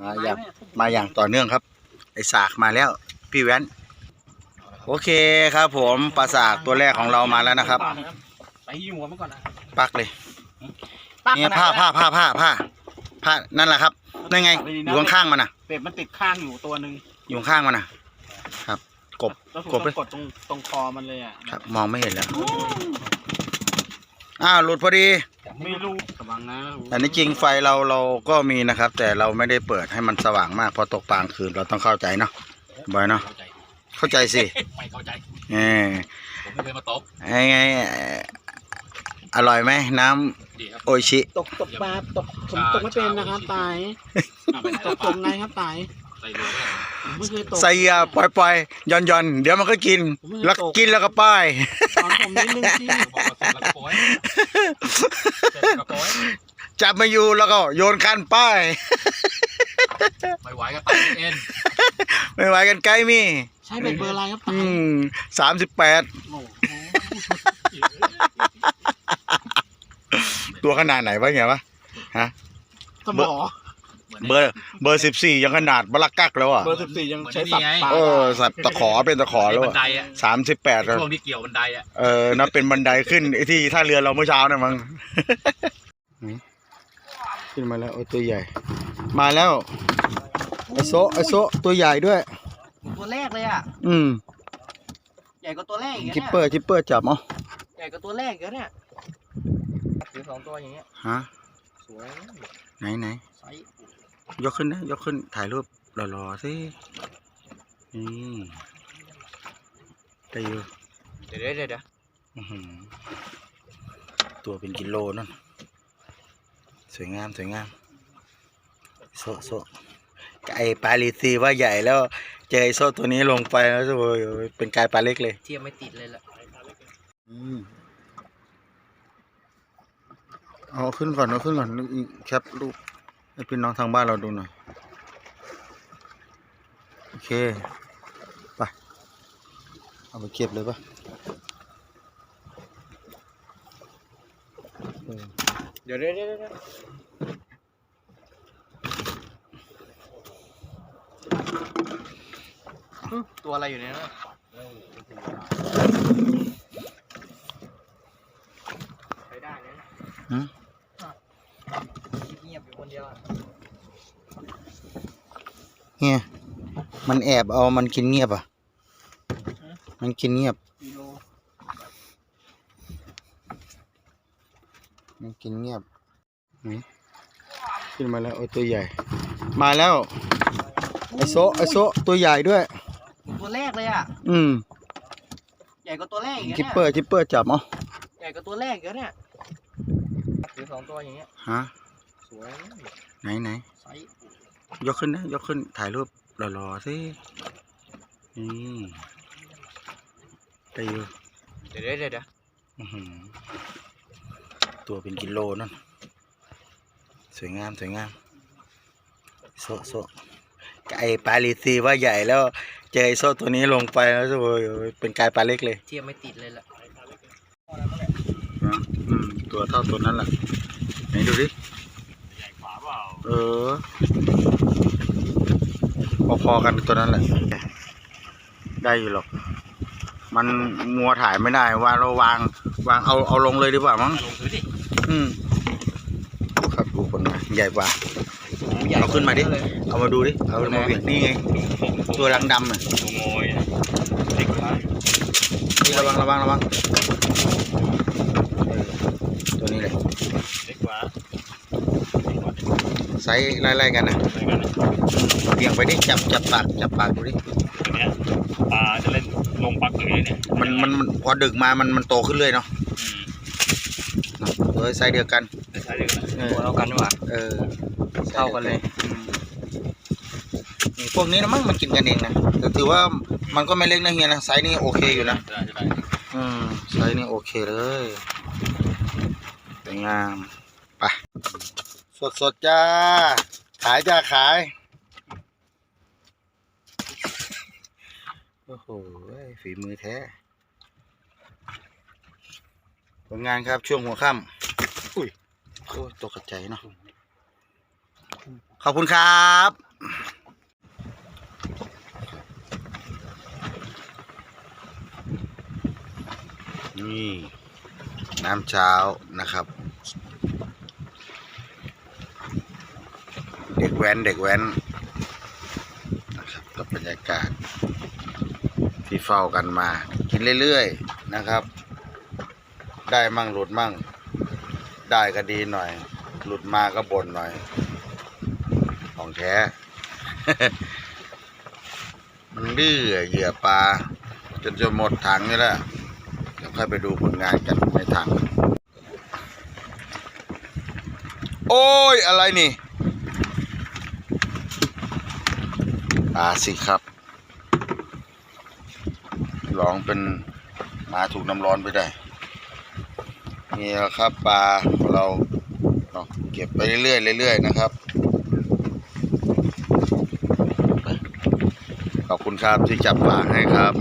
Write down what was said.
มาอย่างมาอย่างต่อเนื่องครับ ไอสากมาแล้ว พี่แว้น โอเคครับผมปลาสากตัวแรกของเรามาแล้วนะครับไปหัวมันก่อนนะปักเลยเนี่ยผ้าผ้าผ้าผ้าผ้าผ้านั่นแหละครับนั่นไงอยู่ข้างๆมันนะเป็ดมันติดข้างอยู่ตัวหนึ่งอยู่ข้างๆมันนะครับ กบแล้วผมกบเลยต้องกดตรงตรงคอมันเลยอะครับ มองไม่เห็นแล้วอ้าวหลุดพอดีไม่รู้ ระวังนะแต่นี่จริงไฟเราเราก็มีนะครับ แต่เราไม่ได้เปิดให้มันสว่างมากเพอตกปลางคืนเราต้องเข้าใจเนาะบอยเนาะเข้าใจเข้าใจสิไม่เข้าใจเออผมไม่เคยมาตบไอ้ไงเอ่ออร่อยไหมน้ดีครับำโออิชิ ตกตกปลาตกผมตกไม่เป็นนะครับตายเอาไปไหนตแล้วกปตลากไงครับตายใส่เรือไว้ผมไม่เคยตก ใส่เหยื่อปล่อยปล่อยย่อนย่อนเดี๋ยวมันก็กินแล้วกินแล้วก็ป้าย สอนผมนิดนึงที่พอเสร็จ แล้วก็โป้ยเสร็จแล้วก็โป้ยจับมาอยู่แล้วก็โยนคันป้ายไม่ไหวก็ตัดเอ็นไม่ไหวกันไกลมีใช้เบ็ดเบอร์อะไรครับตาอืยมสามสิบแปดโอ้โหตัวขนาดไหนวะเนี่ยวะสมอ เบอร์เบอร์สิบสี่ยังขนาดบลักกักแล้วอะ เบอร์สิบสี่ยังใช้สับปลาเออสับตะขอเป็นตะขอแล้วบันไดอะสามสิบแปดช่วงที่เกี่ยวบันไดอะเออนับเป็นบันไดขึ้นไอ้ที่ท่าเรือเราเมื่อเช้าเนี่ยมั้งนี่ขึ้นมาแล้วโอ้ยตัวใหญ่ มาแล้วไอโซะไอโซะตัวใหญ่ด้วย ตัวแรกเลยอะ อืม ใหญ่กว่าตัวแรกอีกคิปเนี่ยเปอร์คิปเปอร์จับเอ๋อใหญ่กว่าตัวแรกอีกเนี่ยถือสองตัวอย่างเงี้ยฮะสวยไหนไหนไซส์ ยกขึ้นนะ ยกขึ้นถ่ายรูปหล่อๆสินี่ได้อยู่เดี๋ยวเดี๋ยวเดี๋ยวอื้อหือตัวเป็นกิโลนั่น สวยงามสวยงามโซะโซะไอปลาลีซีว่าใหญ่แล้ว เจอไอโซะตัวนี้ลงไปแล้วโอ้ยเป็นกลายปลาเล็กเลยเทียบไม่ติดเลยล่ะอืมเอาขึ้นก่อนเอาขึ้นก่อนแคปรูป ให้พี่น้องทางบ้านเราดูหน่อย โอเค ไป เอาไปเก็บเลยปะเออเดี๋ยวเดี๋ยวเดี๋ยวเดี๋ยวหึตัวอะไรอยู่ในนั้นอะใช้ได้นะ หืม เงียบอยู่คนเดียวอะ เนี่ยมันแอบเอามันกินเงียบอะ มันกินเงียบกิโลมันกินเงียบนี่ขึ้นมาแล้วโอ้ยตัวใหญ่ มาแล้วไอโซะไอโซะตัวใหญ่ด้วย ตัวแรกเลยอะ อืม ใหญ่กว่าตัวแรกอีกคิปเนี่ยเปอร์คิปเปอร์จับเอ๋อใหญ่กว่าตัวแรกอีกเนี่ยถือสองตัวอย่างเงี้ยฮะสวยไหนไหนไซส์ ยกขึ้นนะ ยกขึ้นถ่ายรูปหล่อๆสิ นี่ได้อยู่เดี๋ยวเดี๋ยวเดี๋ยวเดี๋ยวอื้อหือตัวเป็นกิโลนั่น สวยงาม สวยงาม โซะโซะไอปลาลีซีว่าใหญ่แล้ว เจอไอโซะตัวนี้ลงไปแล้วโอ้ยเป็นกลายปลาเล็กเลย เทียบไม่ติดเลยล่ะนะอืมตัวเท่าตัวนั้นแหละไหนดูดิใหญ่กว่า เปล่าเออ พอๆกันตัวนั้นแหละ ได้อยู่หรอก มันมัวถ่ายไม่ได้ ว่าเราวาง วางเอาเอาลงเลยดีกว่ามั้งลงซื้อดิอืมครับดูคนมาใหญ่กว่า เอาขึ้นมาดิ เอามาดูดิ เอามาเบียดนี่ไง ตัวดังดำอะตัวงอยอะเล็กกว่านี่ระวังระวังระวังเออตัวนี้เลยเล็กกว่า ไซส์ไล่ๆกันนะอะไรกันนะเบี่ยงไปดิจับจับปากจับปากดูดิตัวเนี้ยปลาจะเล่นลงปักตรงนี้เนี่ยมันมันมันพอดึกมามันมันโตขึ้นเรื่อยเนาะอืมเออไซส์เดียวกันไม่ใช่เรื่องนะเออตัวเรากันดีกว่าเออเท่ากันเลยอืมนี่พวกนี้นะมั้งมันกินกันเองนะแต่ถือว่ามันก็ไม่เล็กนะเฮียนะไซส์นี้โอเคอยู่นะได้ได้อืมไซส์นี้โอเคเลยสวยงามไป สดสดๆจ้า ขายจ้าขาย โอ้โห ฝีมือแท้ ผลงานครับช่วงหัวค่ำอุ้ยโอ้ตกใจเนาะ ขอบคุณครับนี่ น้ำเช้านะครับ เด็กแว้นเด็กแว้นนะครับกับบรรยากาศ ที่เฝ้ากันมา กินเรื่อยๆนะครับ ได้มั่งหลุดมั่ง ได้ก็ดีหน่อย หลุดมาก็บ่นหน่อย ของแท้ มันดื้อเหยื่อปลาจนจะหมดถังนี่แหละเดี๋ยวค่อยไปดูผลงานกันในถัง โอ้ย อะไรนี่ ปลาสิครับ ลองเป็นมาถูกน้ำร้อนไปได้นี่แหละครับปลาเราเนาะเก็บไปเรื่อยๆเรื่อยๆนะครับ ขอบคุณครับที่จับปลาให้ครับ